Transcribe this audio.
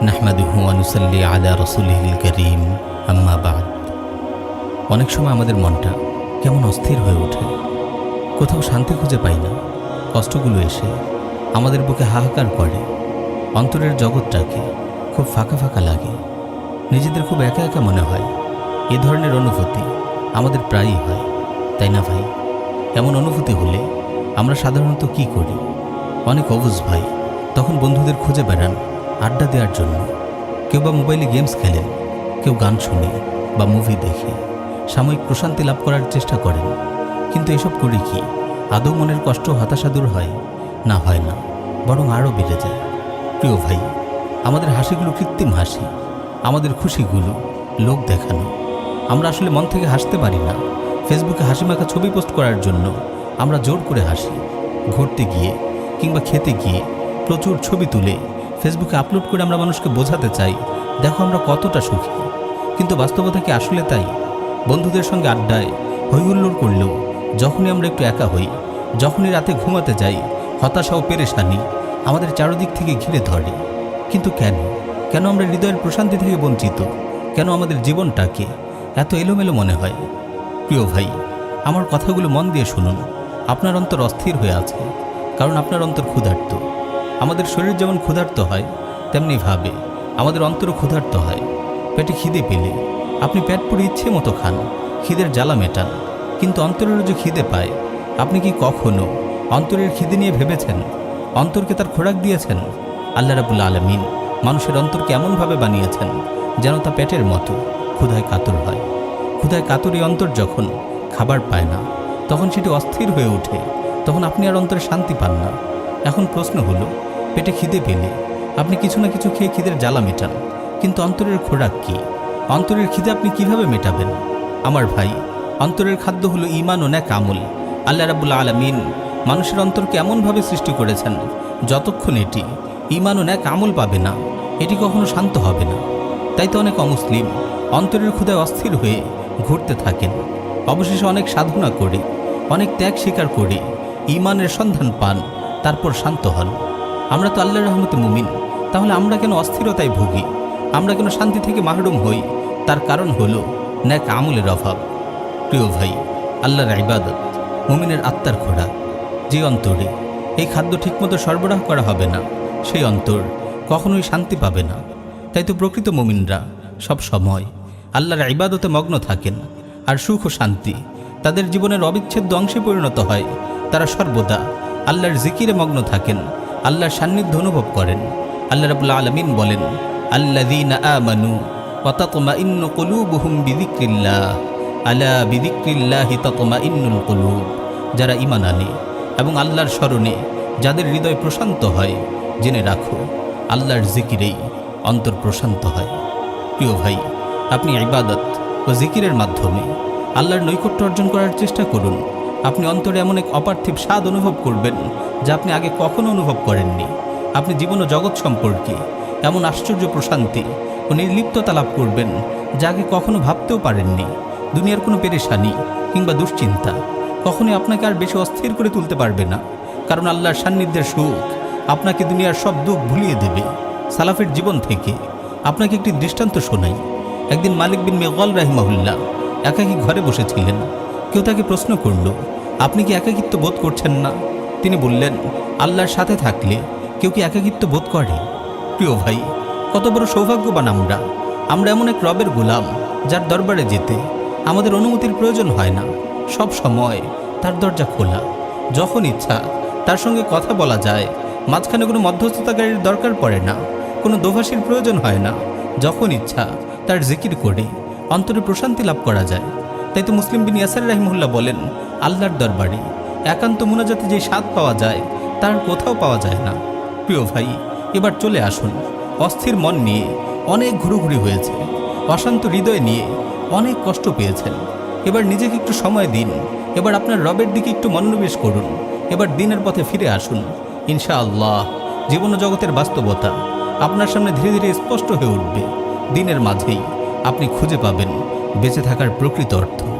আলা করিম। আম্মা বাদ। অনেক সময় আমাদের মনটা কেমন অস্থির হয়ে ওঠে। কোথাও শান্তি খুঁজে পাই না। কষ্টগুলো এসে আমাদের বুকে হাহাকার করে। অন্তরের জগৎটাকে খুব ফাঁকা ফাঁকা লাগে। নিজেদের খুব একা একা মনে হয়। এ ধরনের অনুভূতি আমাদের প্রায়ই হয়। তাই না ভাই? এমন অনুভূতি হলে আমরা সাধারণত কি করি? অনেক অবুজ ভাই। তখন বন্ধুদের খুঁজে বেড়ান। আড্ডা দেওয়ার জন্য কেউ বা মোবাইলে গেমস খেলে, কেউ গান শুনে বা মুভি দেখে, সাময়িক প্রশান্তি লাভ করার চেষ্টা করেন। কিন্তু এসব করি কি? আদৌ মনের কষ্ট হতাশা দূর হয়? না হয় না, বরং আরও বেড়ে যায়। প্রিয় ভাই, আমাদের হাসিগুলো কৃত্রিম হাসি, আমাদের খুশিগুলো লোক দেখানো। আমরা আসলে মন থেকে হাসতে পারি না। ফেসবুকে হাসি মাখা ছবি পোস্ট করার জন্য আমরা জোর করে হাসি, ঘুরতে গিয়ে কিংবা খেতে গিয়ে প্রচুর ছবি তুলে ফেসবুকে আপলোড করে আমরা মানুষকে বোঝাতে চাই, দেখো আমরা কতটা সুখী। কিন্তু বাস্তবতা কি আসলে তাই? বন্ধুদের সঙ্গে আড্ডায়, হৈহুল্লোড় করলেও, যখনই আমরা একটু একা হই, যখনই রাতে ঘুমাতে যাই, হতাশা ও পেরেশানি আমাদের চারদিক থেকে ঘিরে ধরে। কিন্তু কেন? কেন আমরা হৃদয়ের প্রশান্তি থেকে বঞ্চিত? কেন আমাদের জীবনটাকে এত এলোমেলো মনে হয়? প্রিয় ভাই, আমার কথাগুলো মন দিয়ে শুনুন। আপনার অন্তর অস্থির হয়ে আছে, কারণ আপনার অন্তর ক্ষুধার্ত। আমাদের শরীর যেমন ক্ষুধার্ত হয়, তেমনি ভাবে আমাদের অন্তরও ক্ষুধার্ত হয়। পেটে খিদে পেলে আপনি পেট পুরে ইচ্ছে মতো খান, খিদের জ্বালা মেটান। কিন্তু অন্তরের যে খিদে পায়, আপনি কি কখনো অন্তরের খিদে নিয়ে ভেবেছেন? অন্তরকে তার খোরাক দিয়েছেন? আল্লাহ রাবুল আলমিন মানুষের অন্তরকে এমনভাবে বানিয়েছেন যেন তা পেটের মতো ক্ষুধায় কাতর হয়। ক্ষুধায় কাতর এই অন্তর যখন খাবার পায় না, তখন সেটি অস্থির হয়ে ওঠে, তখন আপনি আর অন্তরে শান্তি পান না। এখন প্রশ্ন হলো পেটে খিদে পেলে আপনি কিছু না কিছু খেয়ে খিদের জ্বালা মেটান। কিন্তু অন্তরের খোরাক কি? অন্তরের খিদে আপনি কীভাবে মেটাবেন? আমার ভাই, অন্তরের খাদ্য হলো ইমান ও ন্যাক আমল। আল্লাহ রাবুল আলমিন মানুষের অন্তরকে এমনভাবে সৃষ্টি করেছেন, যতক্ষণ এটি ইমান ও ন্যাক আমল পাবে না, এটি কখনো শান্ত হবে না। তাই তো অনেক অমুসলিম অন্তরের ক্ষুদায় অস্থির হয়ে ঘুরতে থাকেন। অবশেষে অনেক সাধনা করে, অনেক ত্যাগ স্বীকার করে ইমানের সন্ধান পান, তারপর শান্ত হন। আমরা তো আল্লাহর রহমতে মুমিন। তাহলে আমরা কেন অস্থিরতায় ভুগি? আমরা কেন শান্তি থেকে মাহরুম হই? তার কারণ হলো ন্যাক আমলের অভাব। প্রিয় ভাই, আল্লাহর ইবাদত, মুমিনের আত্মার খোড়া। যে অন্তরে এই খাদ্য ঠিকমতো সরবরাহ করা হবে না, সেই অন্তর কখনোই শান্তি পাবে না। তাই তো প্রকৃত মুমিনরা সব সময় আল্লাহর ইবাদতে মগ্ন থাকেন। আর সুখ ও শান্তি তাদের জীবনের অবিচ্ছেদ্য অংশে পরিণত হয়। তারা সর্বদা আল্লাহর জিকিরে মগ্ন থাকেন। আল্লাহর সান্নিধ্য অনুভব করেন। আল্লাহ রাবুল্লা আলমিন বলেন আল্লাদিন আমানু ওয়াতাতমা ইন্নু কলুবুহুম বিদিক্রিল্লাহ আলা বিদিক্রিল্লাহি তাতমা ইন্নুল কলুব। যারা ইমান আনে এবং আল্লাহর স্মরণে যাদের হৃদয় প্রশান্ত হয়, জেনে রাখো, আল্লাহর জিকিরেই অন্তর প্রশান্ত হয়। প্রিয় ভাই, আপনি ইবাদত ও জিকিরের মাধ্যমে আল্লাহর নৈকট্য অর্জন করার চেষ্টা করুন। আপনি অন্তরে এমন এক অপার্থিব স্বাদ অনুভব করবেন যা আপনি আগে কখনো অনুভব করেননি। আপনি জীবন ও জগৎ সম্পর্কে এমন আশ্চর্য প্রশান্তি ও নির্লিপ্ততা লাভ করবেন যা আগে কখনো ভাবতেও পারেননি। দুনিয়ার কোনো পেরেশানি কিংবা দুশ্চিন্তা কখনোই আপনাকে আর বেশি অস্থির করে তুলতে পারবে না। কারণ আল্লাহর সান্নিধ্যের সুখ আপনাকে দুনিয়ার সব দুঃখ ভুলিয়ে দেবে। সালাফের জীবন থেকে আপনাকে একটি দৃষ্টান্ত শোনাই। একদিন মালিক বিন মেগল রাহিমাহুল্লাহ একাকী ঘরে বসেছিলেন। কেউ তাকে প্রশ্ন করল, আপনি কি একাকিত্ব বোধ করছেন না? তিনি বললেন, আল্লাহর সাথে থাকলে কেউ কি একাকিত্ব বোধ করে? প্রিয় ভাই, কত বড় সৌভাগ্যবান আমরা। আমরা এমন এক রবের গোলাম যার দরবারে যেতে আমাদের অনুমতির প্রয়োজন হয় না। সব সময় তার দরজা খোলা। যখন ইচ্ছা তার সঙ্গে কথা বলা যায়। মাঝখানে কোনো মধ্যস্থতাকারীর দরকার পড়ে না। কোনো দোভাষীর প্রয়োজন হয় না। যখন ইচ্ছা তার জিকির করে অন্তরে প্রশান্তি লাভ করা যায়। তাই তো মুসলিম বিন ইয়াসার রাহিমুল্লাহ বলেন, আল্লাহর দরবারে একান্ত মোনাজাতে যে স্বাদ পাওয়া যায়, তার কোথাও পাওয়া যায় না। প্রিয় ভাই, এবার চলে আসুন, অস্থির মন নিয়ে অনেক ঘুরোঘুরি হয়েছে, অশান্ত হৃদয় নিয়ে অনেক কষ্ট পেয়েছেন। এবার নিজেকে একটু সময় দিন, এবার আপনার রবের দিকে একটু মনোনিবেশ করুন, এবার দিনের পথে ফিরে আসুন। ইনশা আল্লাহ জীবন জগতের বাস্তবতা আপনার সামনে ধীরে ধীরে স্পষ্ট হয়ে উঠবে। দিনের মাঝেই আপনি খুঁজে পাবেন। বেঁচে থাকার প্রকৃত অর্থ।